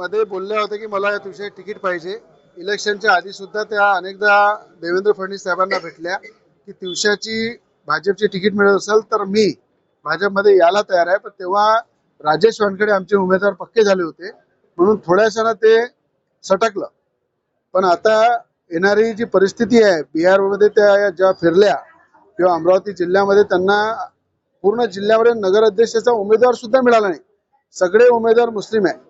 मध्ये बोलल्या होत्या की मला या दिवशी तिकीट पाहिजे. इलेक्शनच्या आधी सुद्धा त्या अनेकदा देवेंद्र फडणवीस साहेबांना भेटल्या की दिवसाची भाजपची तिकीट मिळत असेल तर मी भाजपमध्ये यायला तयार आहे. पण तेव्हा राजेश वानखेडे आमचे उमेदवार पक्के झाले होते. म्हणून थोड्याशानं ते सटकलं. पण आता येणारी जी परिस्थिती आहे बिहारमध्ये त्या ज्या फिरल्या किंवा अमरावती जिल्ह्यामध्ये त्यांना पूर्ण जिल्ह्यामध्ये नगर अध्यक्षाचा उमेदवार सुद्धा मिळाला नाही. सगळे उमेदवार मुस्लिम आहे.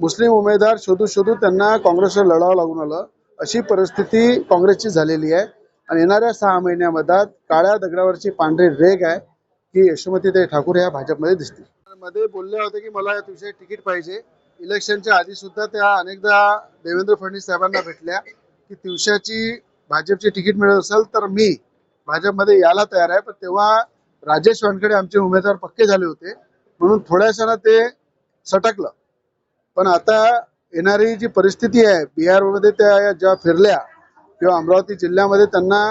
मुस्लिम उमेदवार शोधू शोधू त्यांना काँग्रेसला लढावं लागून आलं. अशी परिस्थिती काँग्रेसची झालेली आहे. आणि येणाऱ्या सहा महिन्यामध्ये काळ्या दगडावरची पांढरी रेग आहे की यशोमतीताई ठाकूर ह्या भाजपमध्ये दिसतील. मध्ये बोलल्या होत्या की मला या दिवशी तिकीट पाहिजे. इलेक्शनच्या आधी सुद्धा त्या अनेकदा देवेंद्र फडणवीस साहेबांना भेटल्या की दिवसाची भाजपची तिकीट मिळत असेल तर मी भाजपमध्ये यायला तयार आहे. पण तेव्हा राजेश वानखेडे आमचे उमेदवार पक्के झाले होते. म्हणून थोड्याशानं ते सटकलं. पण आता येणारी जी परिस्थिती आहे बिहारमध्ये त्या ज्या फिरल्या किंवा अमरावती जिल्ह्यामध्ये त्यांना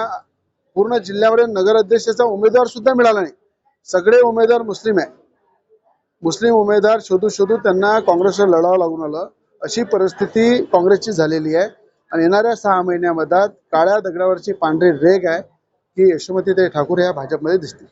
पूर्ण जिल्ह्यामध्ये नगर अध्यक्षाचा उमेदवार सुद्धा मिळाला नाही. सगळे उमेदवार मुस्लिम आहे मुस्लिम उमेदवार शोधू शोधू त्यांना काँग्रेसवर लढावं लागून आलं. अशी परिस्थिती काँग्रेसची झालेली आहे. आणि येणाऱ्या सहा महिन्यामध्ये काळ्या दगडावरची पांढरी रेग आहे की यशोमतीताई ठाकूर ह्या भाजपमध्ये दिसतील.